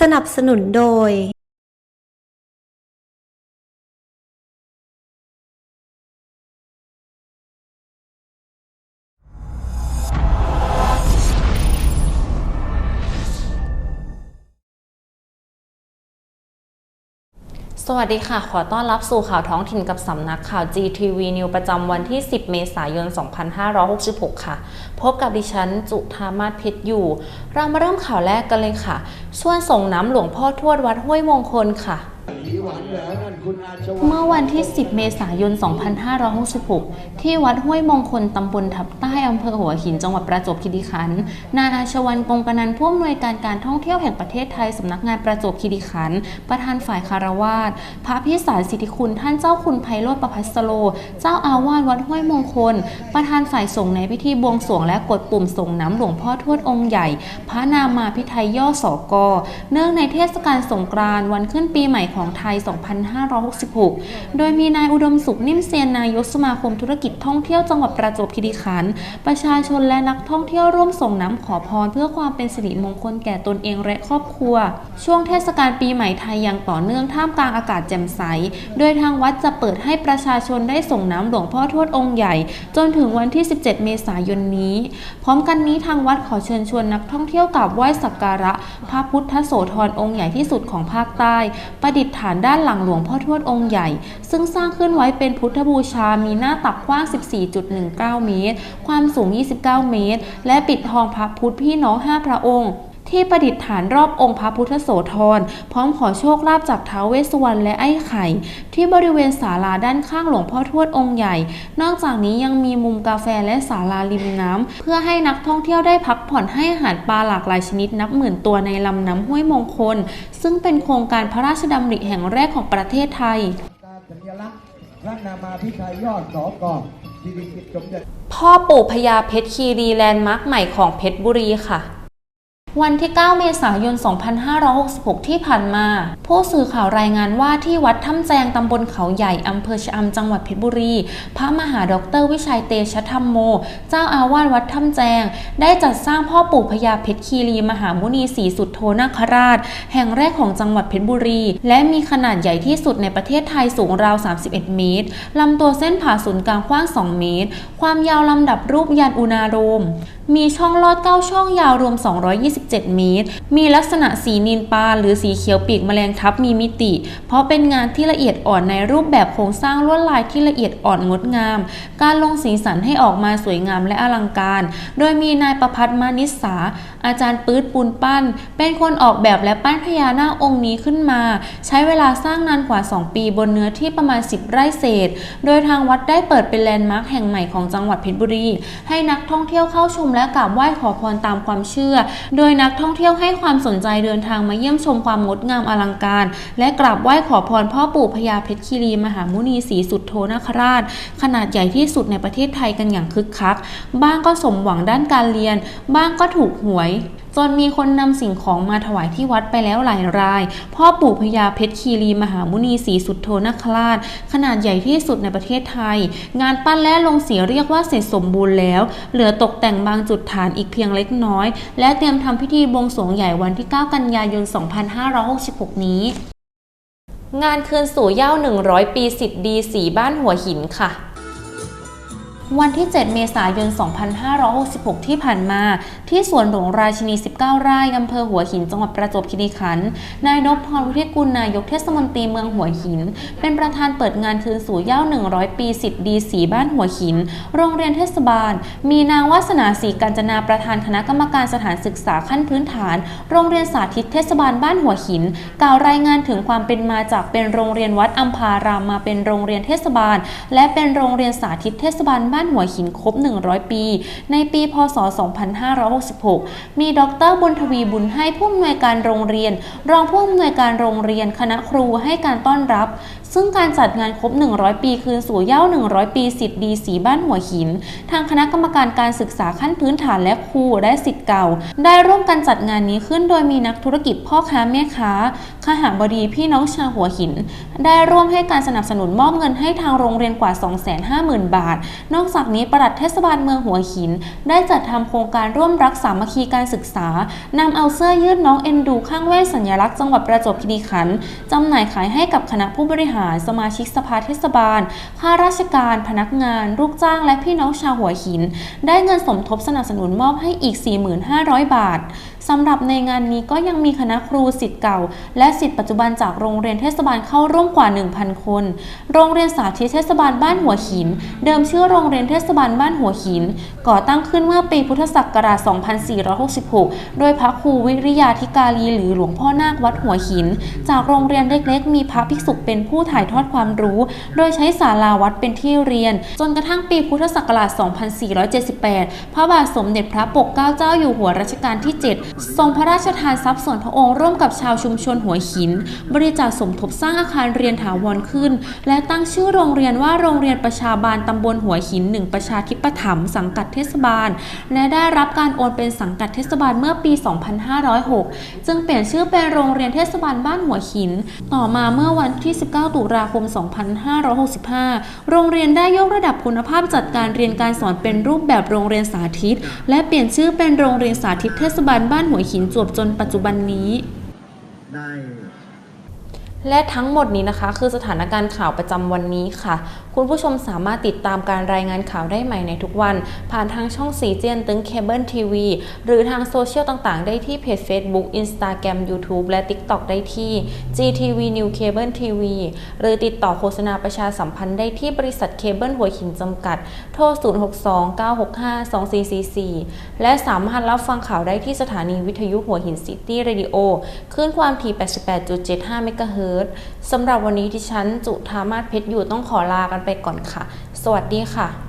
สนับสนุนโดย สวัสดีค่ะ ขอต้อนรับสู่ข่าวท้องถิ่นกับสำนักข่าว GTV News ประจำวันที่ 10 เมษายน 2566 ค่ะ พบกับดิฉันจุธามาศเพชรอยู่ เรามาเริ่มข่าวแรกกันเลยค่ะช่วนส่งน้ำหลวงพ่อทวดวัดห้วยมงคลค่ะ เมื่อวันที่ 10 เมษายน 2566 ที่วัดห้วยมงคล ตำบลทับใต้อำเภอหัวหิน จังหวัดประจวบคีรีขันธ์ นายอาชวันกงกนันผู้อำนวยการการท่องเที่ยวแห่งประเทศไทย สำนักงานประจวบคีรีขันธ์ ประธานฝ่ายคารวาสพระพิสารสิทธิคุณ ท่านเจ้าคุณไพโรธประพัสโล เจ้าอาวาสวัดห้วยมงคล ประธานฝ่ายส่งในพิธีบวงสรวงและกดปุ่มส่งน้ำหลวงพ่อทวดองค์ใหญ่ พระนามาพิไทยย่อสอกอเนื่องในเทศกาลสงกรานต์วันขึ้นปีใหม่ของไทย 2566 โดยมีนายอุดมสุขนิ่มเซียนนายกสมาคมธุรกิจท่องเที่ยวจังหวัดประจวบคีรีขันธ์ประชาชนและนักท่องเที่ยวร่วมส่งน้ำขอพร เพื่อความเป็นสิริมงคลแก่ตนเองและครอบครัว ช่วงเทศกาลปีใหม่ไทยอย่างต่อเนื่องท่ามกลางอากาศแจ่มใส โดยทางวัดจะเปิดให้ประชาชนได้ส่งน้ำหลวงพ่อทวดองค์ใหญ่ จนถึงวันที่ 17 เมษายนนี้ พร้อมกันนี้ทางวัดขอเชิญชวนนักท่องเที่ยวกราบไหว้สักการะ พระพุทธโสธรองค์ใหญ่ที่สุดของภาคใต้ ประดิษฐานด้านหลังหลวงพ่อทวดองค์ใหญ่ ซึ่งสร้างขึ้นไว้เป็นพุทธบูชา มีหน้าตักกว้าง 14.19 เมตร ความสูง 29 เมตร และปิดทองพระพุทธพี่น้อง 5 พระองค์ ที่ประดิษฐานรอบองค์พระพุทธโสธรพร้อมขอโชคลาภจากท้าวเวสสุวรรณและไอ้ไข่ ที่บริเวณศาลาด้านข้างหลวงพ่อทวดองค์ใหญ่ นอกจากนี้ยังมีมุมกาแฟและศาลาริมน้ำเพื่อให้นักท่องเที่ยวได้พักผ่อนให้อาหารปลาหลากหลายชนิดนับหมื่นตัวในลำน้ำห้วยมงคล ซึ่งเป็นโครงการพระราชดำริแห่งแรกของประเทศไทยการสัญลักษณ์พระนามาพิไทยยอดสอกอสิริกิตสมเด็จพ่อปู่พญาเพชรคีรีแลนด์มาร์คใหม่ของเพชรบุรีค่ะ วันที่ 9 เมษายน 2566 ที่ผ่านมา ผู้สื่อข่าวรายงานว่าที่วัดถ้ำแจงตำบลเขาใหญ่อำเภอชะอำจังหวัดเพชรบุรี พระมหาดอกเตอรวิชัยเตชะธรรมโม เจ้าอาวาสวัดถ้ำแจง ได้จัดสร้างพ่อปู่พญาเพชรคีรีมหามุนีศรีสุดโทนาคราช แห่งแรกของจังหวัดเพชรบุรี และมีขนาดใหญ่ที่สุดในประเทศไทยสูงราว 31 เมตรลำตัวเส้นผ่าศูนย์กลางกว้าง 2 เมตร ความยาวลำดับรูปยานอุณาโลม มีช่องลอด 9 ช่องยาวรวม 227 เมตร มีลักษณะสีนินปลาหรือสีเขียวปีกแมลงทับมีมิติ เพราะเป็นงานที่ละเอียดอ่อนในรูปแบบโครงสร้างลวดลายที่ละเอียดอ่อนงดงาม การลงสีสันให้ออกมาสวยงามและอลังการ โดยมีนายประพัฒน์มานิสา อาจารย์ปื๊ดปูนปั้น เป็นคนออกแบบและปั้นพญานาคองค์นี้ขึ้นมา ใช้เวลาสร้างนานกว่า 2 ปีบนเนื้อที่ประมาณ 10 ไร่เศษ โดยทางวัดได้เปิดเป็นแลนด์มาร์คแห่งใหม่ของจังหวัดเพชรบุรี ให้นักท่องเที่ยวเข้าชมและกราบไหว้ขอพรตามความเชื่อ โดยนักท่องเที่ยวให้ความสนใจเดินทางมาเยี่ยมชมความงดงามอลังการ และกราบไหว้ขอพรพ่อปู่พญาเพชรคีรีมหามุนีศรีสุดโทนาคราช ขนาดใหญ่ที่สุดในประเทศไทยกันอย่างคึกคัก บ้างก็สมหวังด้านการเรียน บ้างก็ถูกหวย จนมีคนนำสิ่งของมาถวายที่วัดไปแล้วหลายราย พ่อปู่พญาเพชรคีรีมหามุนีศรีสุดโทนคราช ขนาดใหญ่ที่สุดในประเทศไทย งานปั้นและลงสีเรียกว่าเสร็จสมบูรณ์แล้ว เหลือตกแต่งบางจุดฐานอีกเพียงเล็กน้อย และเตรียมทำพิธีบวงสรวงใหญ่วันที่ 9 กันยายน 2566 นี้ งานคืนสู่เย้า 100 ปีสิทธิ์ดีสีบ้านหัวหินค่ะ วันที่ 7 เมษายน 2566 ที่ผ่านมา ที่สวนหลวงราชินี 19 ไร่อำเภอหัวหิน จังหวัดประจวบคีรีขันธ์ นายนพพรวุฒิกุล นายกเทศมนตรีเมืองหัวหิน เป็นประธานเปิดงานคืนสู่เย้า 100 ปีสิทธิ์ดีสีบ้านหัวหิน โรงเรียนเทศบาล มีนางวาสนาศรีกัญจนาประธานคณะกรรมการสถานศึกษาขั้นพื้นฐาน โรงเรียนสาธิตเทศบาลบ้านหัวหิน กล่าวรายงานถึงความเป็นมาจากเป็นโรงเรียนวัดอัมพารามมาเป็นโรงเรียนเทศบาล และเป็นโรงเรียนสาธิตเทศบาลบ้านหัวหินครบ 100 ปี ในปีพศ 2566 มีดรบุญทวีบุญให้ผู้อำนวยการโรงเรียน รองผู้อำนวยการโรงเรียนคณะครูให้การต้อนรับ ซึ่งการจัดงานครบ 100 ปีคืนสู่เย้า 100 ปีสิทธิ์ดีสีบ้านหัวหิน ทางคณะกรรมการการศึกษาขั้นพื้นฐานและครูและสิทธิ์เก่า ได้ร่วมกันจัดงานนี้ขึ้นโดยมีนักธุรกิจพ่อค้าแม่ค้าข้าหาบดีพี่น้องชาวหัวหิน ได้ร่วมให้การสนับสนุนมอบเงินให้ทางโรงเรียนกว่า 250,000 บาท นอกจากนี้ปลัดเทศบาลเมืองหัวหิน ได้จัดทำโครงการร่วมรักสามัคคีการศึกษานำเอาเสื้อยืดน้องเอ็นดูข้างเวทสัญลักษณ์จังหวัดประจวบคีรีขันธ์จำหน่ายขายให้กับคณะผู้บริหารสมาชิกสภาเทศบาล ข้าราชการ พนักงาน ลูกจ้าง และพี่น้องชาวหัวหิน ได้เงินสมทบสนับสนุนมอบให้อีก 4,500 บาทสำหรับในงานนี้ก็ยังมีคณะครูสิทธิ์เก่า และสิทธิ์ปัจจุบันจากโรงเรียนเทศบาลเข้าร่วมกว่า 1,000 คน โรงเรียนสาธิตเทศบาลบ้านหัวหิน เดิมชื่อโรงเรียนเทศบาลบ้านหัวหิน ก่อตั้งขึ้นเมื่อปีพุทธศักราช 2466 โดยพระครูวิริยาธิการีหรือหลวงพ่อนาควัดหัวหิน จากโรงเรียนเล็กๆ มีพระภิกษุเป็นผู้ถ่ายทอดความรู้ โดยใช้ศาลาวัดเป็นที่เรียน จนกระทั่งปีพุทธศักราช 2478 พระบาทสมเด็จพระปกเกล้าเจ้าอยู่หัวรัชกาลที่ 7 ทรงพระราชทานทรัพย์ส่วนพระองค์ร่วมกับชาวชุมชนหัวหิน บริจาคสมทบสร้างอาคารเรียนถาวรขึ้น และตั้งชื่อโรงเรียนว่าโรงเรียนประชาบาลตำบลหัวหินหนึ่งประชาธิปถัมภ์สังกัดเทศบาล และได้รับการโอนเป็นสังกัดเทศบาลเมื่อปี 2506 จึงเปลี่ยนชื่อเป็นโรงเรียนเทศบาลบ้านหัวหิน ต่อมาเมื่อวันที่ 19ตุลาคม 2565 โรงเรียนได้ยกระดับคุณภาพจัดการเรียนการสอนเป็นรูปแบบโรงเรียนสาธิต และเปลี่ยนชื่อเป็นโรงเรียนสาธิตเทศบาลบ้านหัวหินจวบจนปัจจุบันนี้ได้และทั้งหมดนี้นะคะ คือสถานการณ์ข่าวประจำวันนี้ค่ะ คุณผู้ชมสามารถติดตามการรายงานข่าวได้ใหม่ในทุกวัน ผ่านทางช่องสีเจียนตึงเคเบิลทีวีหรือทางโซเชียลต่างๆ ได้ที่เพจ Facebook Instagram YouTube และ TikTok ได้ที่ GTV New Cable TV หรือติดต่อโฆษณาประชาสัมพันธ์ได้ที่บริษัทเคเบิลหัวหินจำกัด โทร 062-965-2444 และสามารถรับฟังข่าวได้ที่สถานีวิทยุหัวหินซิตี้เรดิโอคลื่นความถี่ 88.75 เมกะเฮิรตซ์สำหรับวันนี้ที่ฉันจุธามาศเพชรอยู่ต้องขอลากันไปก่อนค่ะ สวัสดีค่ะ